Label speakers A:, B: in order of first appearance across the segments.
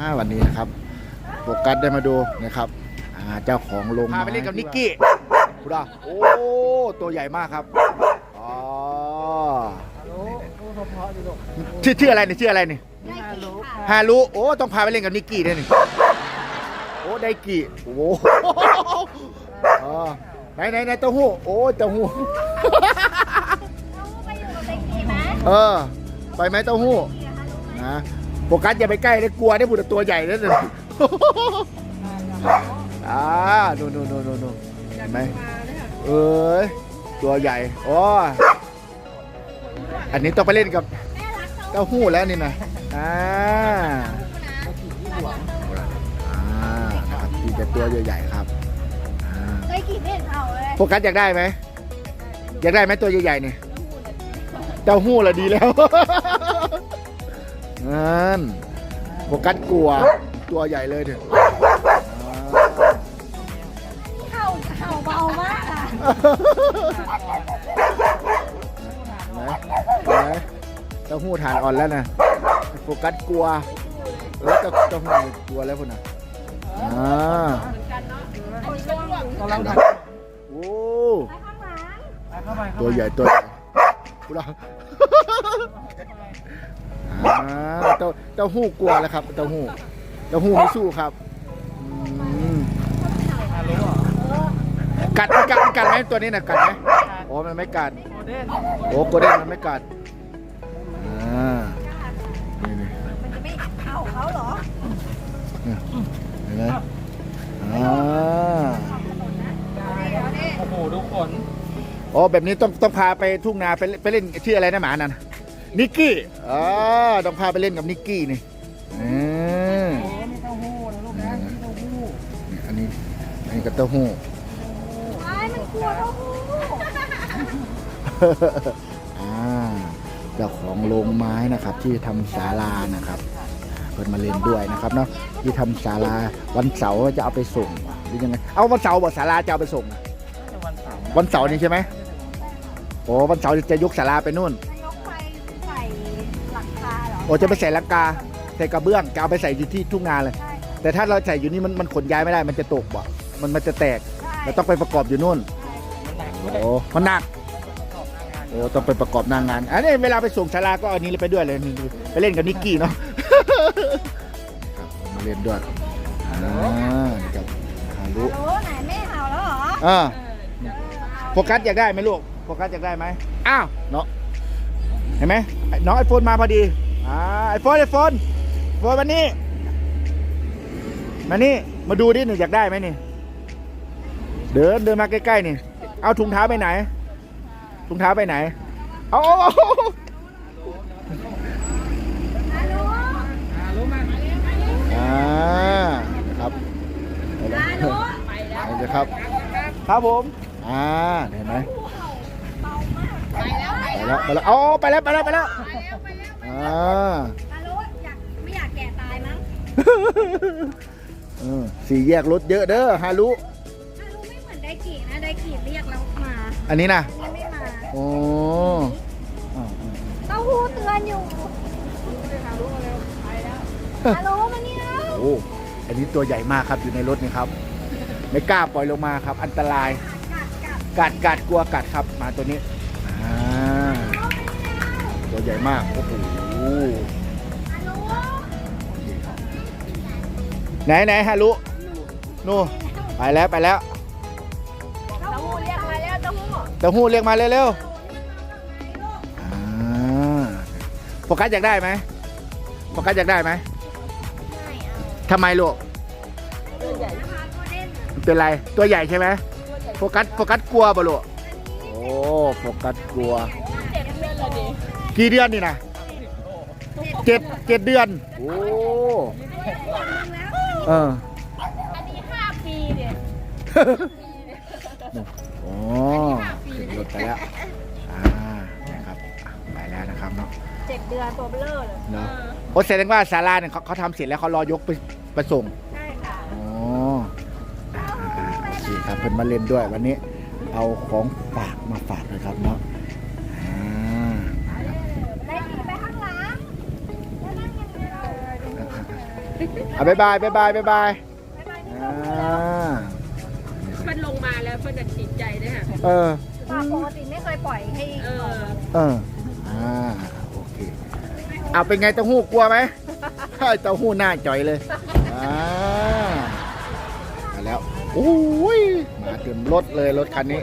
A: อ่าวันนี้นะครับโฟกัสได้มาดูนะครับอ่าเจ้าของโรงพาไปเล่นกับนิกกี้ดูดาโอ้ตัวใหญ่มากครับอ๋อชื่อชื่ออะไรเนี่ยชื่ออะไรเนี่ยฮารุโอ้ต้องพาไปเล่นกับนิกกี้ด้วยนี่โอ้ไดกี้โอ้โหอ๋อไหนไหนไหนเต้าหู้โอ้เต้าหู้
B: ไปอยู่กับเด็กดีไหม
A: เออ ไปไหมเต้าหู้นะ โฟกัสอย่าไปใกล้เลยกลัวได้บุตรตัวใหญ่นั่นเลยอ่าดูดูดูดูดูเห็นไหมเอ้ยตัวใหญ่โอ้ยอันนี้ต้องไปเล่นกับ
B: แม่รักเขา
A: เต้าหู้แล้วนี่นะอ่าอ่านะครับมีแต่ตัวใหญ่ๆครับอ่า
B: เคยขี่ไม่เห็นเขาเลย
A: โฟกัสอยากได้ไหมอยากได้ไหมตัวใหญ่ๆเนี่ยเต้าหู้ละดีแล้ว นั่นโฟกัสกลัว ตัวใหญ่เลยเถอะอ่า
B: เห่าเห่าเบามากอะ
A: ไหนไหนเต้าหู้ฐานอ่อนแล้วนะ โฟกัสกลัวเออเต้าเต้าหู้กลัวแล้วพุ่นนะอ่า
C: กำลังผัด
A: โอ้
B: ไปข้างหลัง
C: ไปเข้าไปเข้า
A: ตัว
C: ไป
A: ใหญ่ตัวใหญ่พุ่นนะ อ่าเต้าเต้าหู้กลัวแล้วครับเต้าหู้เต้าหู้ไม่สู้ครับอืม
C: ฮัลโหลเหรอ
A: กัดมันกัดมันกัดไหมตัวนี้นะกัดไหมโอ้มันไม่กัด
C: โมเดน
A: โอ้โกลเด้นมันไม่กัดอ่านี่นี่
B: มันจะไม่เห่าเขาเหรอ
A: เห็นไหมอ่า
B: เดี๋ยวนี่
C: โอ้โหดูขน
A: โอ้แบบนี้ต้องต้องพาไปทุ่งนาไปไปเล่นชื่ออะไรนะหมานั่น นิกกี้อ๋อต้องพาไปเล่นกับนิกกี้นี่อืม
C: โอ้มีเต้าหู้นะลูกนะมีเต้าหู้
A: นี่อันนี้อันนี้ก็เต้าหู้
B: ไอ้มันกลัวเท่าหู
A: อ่าเจ้าของโรงไม้นะครับ ที่ทำศาลานะครับเพิ่นมาเล่นด้วยนะครับเนาะที่ทำศาลาวันเสาร์จะเอาไปส่งหรือยังไงเอาวันเสาร์บอกศาลาจะเอาไปส่งอะ
C: ในวันเสาร์
A: วันเสาร์นี่ใช่ไหมโอ้วันเสาร์จะยกศาลาไปนู่น
B: อ
A: โอ้จะไปใส่ลังกาใส่กระเบื้องจะเอาไปใส่อยู่ที่ทุ่งนาเลย
B: ใช่
A: แต่ถ้าเราใส่อยู่นี่มันมันขนย้ายไม่ได้มันจะตกบ่มันมันจะแตก
B: ใช่
A: เราต้องไปประกอบอยู่นู่น
C: มันหนักด้วย
A: โอ้มันหนัก
C: ประกอบงาน
A: โอ้ต้องไปประกอบหนางงานอันนี้เวลาไปส่งศาลาก็เอาอันนี้ไปด้วยเลยนี่ไปเล่นกับนิกกี้เนาะ ครับมาเล่นด้วยอ่านี่ครับฮารุ
B: โอ้ไหนไม่เห่าแล้วเหรอ
A: อ่าโฟกัสอยากได้ไหมลูกโฟกัสอยากได้ไหมอ้าวเนาะเห็นไหมน้องไอโฟนมาพอดี อ่าไอโฟนไอโฟนโฟนมานี่มานี่มาดูดิหนูอยากได้ไหมนี่ เดินเดินมาใกล้ๆนี่ เอาถุงเท้าไปไหน ถุงเท้าไปไหน เอาอ่าครับ
B: ไปแล้ว
A: เลยครับ ครับผม อ่า เห็นไหม
B: ไปแล้ว แล้ว
A: แล้วไปแล้วเอาไปแล้วไปแล้วไปแล้ว
B: ไปแล้วไปแล้ว
A: อ่า
B: ฮัลโหลอยากไม่อยากแก่ตายมั้ง
A: เออสี่แยกรถเยอะเด้อฮารุ
B: ฮัลโหลไม่เหมือนไดกินะไดกิเรียกเรามา
A: อันนี้นะ
B: อันนี้ไม่มา
A: โอ้อ่าอ่า
B: เต้าหู้เตือนอยู่ฮัลโหลมานี่แล้ว
A: โอ้อันนี้ตัวใหญ่มากครับอยู่ในรถนี่ครับ ไม่กล้าปล่อยลงมาครับ อันตราย
B: กัดกัด
A: กัดกัดกลัวกัดครับหมาตัวนี้อ่า ตัวใหญ่มาก โอ้โหไหนไหนฮารุนู่นไปแล้วไปแล้ว
B: เต้าหู้เรียกมาแล้วเต้าหู้
A: เต้าหู้เรียกมาเร็วๆอ่าโฟกัสอยากได้ไหมโฟกัสอยากได้ไหมทำไมลูก
B: เป็
A: นไร ตัวใหญ่ใช่ไหมโฟกัสโฟกัสกลัวป่ะลูกโอ้โฟกัสกลัว กี่เดือนนี่นะเจ็ดเจ็ดเดือน โอ้เออ
B: อันนี้ห้าปีเนี่ย
A: โอ้ขึ้นรถไปแล้ว อ่า นะครับอะไปแล้วนะครับเนาะ
B: เจ็ดเดือนตัวเบลอเลย
A: เนาะโอ้แสดงว่าศาลาเนี่ยเขาเขาทำเสร็จแล้วเขารอยกไปไปส่ง
B: ใช่ค่ะ
A: อ๋ออ่าอ่าโอเคครับเพิ่นมาเล่นด้วยวันนี้ เอาของฝากมาฝากเลยครับเนาะอ่า
B: ได้ดีไปข้างหลังแล้วนั่งยังไงเรา
A: อะบ๊ายบายบ๊ายบายบ๊ายบายอ่า
D: เพิ่นลงมาแล้วเพิ่นจะติดใจนะฮะ
A: เออ
B: ปกติไม่เคยปล่อยให้
D: เออ
A: เออ อ่า โอเค เอาเป็นไงเต้าหู้กลัวไหม ใช่เต้าหู้หน้าจ่อยเลย อ่า มาแล้วโอ้ย มาเต็มรถเลยรถคันนี้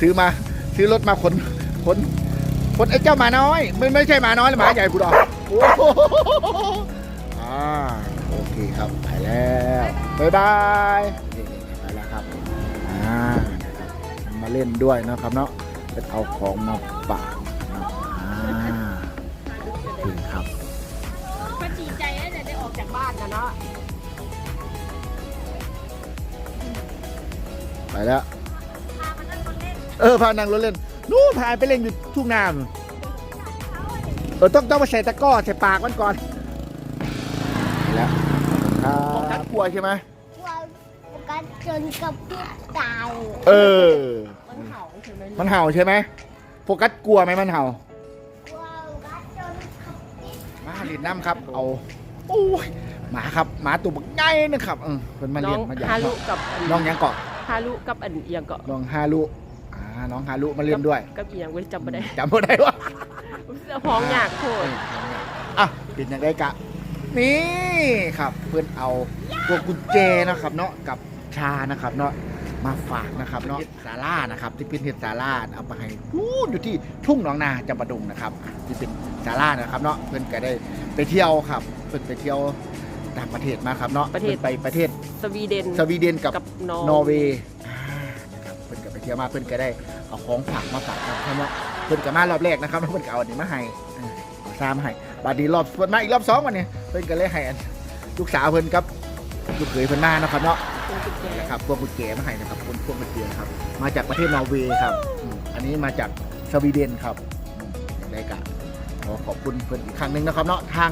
A: ซื้อมา ซื้อรถมาขน ขน ขนไอ้เจ้าหมาน้อย ไม่ไม่ใช่หมาน้อยหรือหมาใหญ่กูดอกโอ้โหอ่า โอเคครับ ไปแล้วบ๊ายบายนี่ๆไปแล้วครับอ่านะครับมาเล่นด้วยนะครับเนาะเป็นเอาของมาฝากนะครับอ่าโอเคครับ
D: เพิ่นดีใจนะเนี่ยได้ออกจากบ้านนะเนาะ
A: ไปแล้วเออพานั่งรถเล่นนู่นพาไปเล่นอยู่ทุ่งนานู่นเออต้องต้องมาใส่ตะกร้อใส่ปากมันก่อน ไปแล้วครับกลัวใช่ไหม
E: กลัวโฟกัสจนกับพี่ตาย
A: เออ
D: มันเห่าใช่ไหม
A: มันเห่าใช่ไหมโฟกัสกลัวไหมมันเห่า
E: กลัวโฟกัสจนกับพี่
A: มาเรียนน้ำครับ เอาโอ้ยหมาครับหมาตัวบักใหญ่นะครับเออเพิ่นมา
D: น้
A: เรี
D: อย
A: น
D: ง
A: มาอยาก
D: ฮารุกับอัน
A: น้องยังเกาะ
D: ฮารุกับอันเอียงก็
A: น้องฮารุอ่าน้องฮารุมาเล่นด้วย
D: กับเอียงเว้ยจำไม่ได้
A: จำไม่ได้ว่า
D: พ้องอยากโคตร
A: อะเป็นยังไงกะ นี่ครับเพื่อนเอาตัวกุญแจนะครับเนาะกับชานะครับเนาะมาฝากนะครับเนาะสารานะครับที่เป็นเห็ดสาราเอาไปให้นู่นอยู่ที่ทุ่งหนองนาจำปาดงนะครับ ที่เป็นสารานะครับเนาะเพื่อนก็ได้ไปเที่ยวครับเพื่อนไปเที่ยวต่างประเทศมาครับเนาะ
D: ประเทศ
A: พิ่นไปประเทศ
D: สวีเดน
A: สวีเดนกับ
D: กับนอ
A: นอร์เวย์อ่านะครับเพิ่นก็ไปเที่ยวมาเพิ่นก็ได้เอาของฝากมาฝากครับเพราะว่าเพิ่นก็มารอบแรกนะครับแล้วเพิ่นก็เอาอันนี้มาให้อ่าเอาซามาให้ บัดนี้รอบเพิ่นมาอีกรอบสองวันนี้เพิ่นก็เลยให้อันลูกสาวเพิ่นกับลูกเขยเพิ่นมานะครับเนาะนะครับพวกกุญแจมาให้นะครับพวกพวกกุญแจครับ มาจากประเทศนอร์เวย์ครับอืมอันนี้มาจากสวีเดนครับอืมอย่างไรก็ขอขอบคุณเพิ่นอีกครั้งหนึ่งนะครับเนาะทาง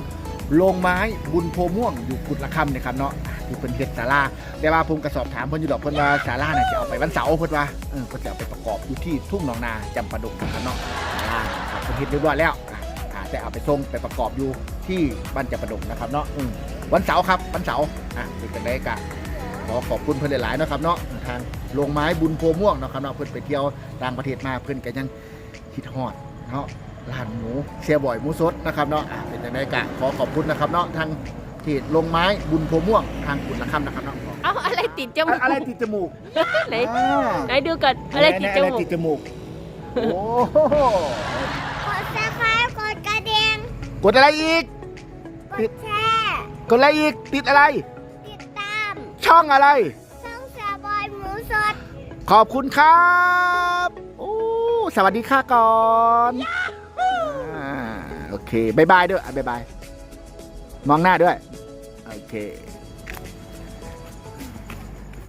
A: โรงไม้บุญโพม่วงอยู่กุดละคำนะครับเนาะที่เพิ่นเฮ็ดศาลาแต่ว่าผมก็สอบถามเพิ่นอยู่ดอกเพิ่นว่าศาลาเนี่ยจะเอาไปวันเสาร์เพิ่นว่าเออเพิ่นจะเอาไปประกอบอยู่ที่ทุ่งหนองนาจำปาดงนะครับเนาะศาลาครับเพิ่นเฮ็ดเรียบร้อยแล้วอะ แต่เอาไปส่งไปประกอบอยู่ที่บ้านจำปาดงนะครับเนาะอืมวันเสาร์ครับวันเสาร์อะเป็นกันได้กะขอขอบคุณเพิ่นหลายๆนะครับเนาะทางโรงไม้บุญโพม่วงนะครับเนาะเพิ่นไปเที่ยวต่างประเทศมาเพิ่นก็ยังคิดฮอดเนาะร้านหมูเสียบ่อยหมูสดนะครับเนาะอะเป็นกันได้กะขอขอบคุณนะครับเนาะทางที่โรงไม้บุญโพม่วงทางกุดละคำนะครับเนาะ
D: เอาอะไรติดจมูก
A: อะไรติดจมูก
D: ไหน
A: อ่า
D: ไหนดูก่อนอะไรติดจ
A: อะไร
D: มูก
A: ติดจมูกโอ้โห
E: กดซับสไครต์กดกระดิ่ง
A: กดอะไรอีก
E: กดแชร์
A: กดอะไรอีก ติดอะไร
E: ติดตาม
A: ช่องอะไร
E: ช่องเสือบอยหมูสด
A: ขอบคุณครับโอ้สวัสดีค่ะก่อนอ่าโอเคบายบายด้วยอะบายบาย มองหน้าด้วย โอเค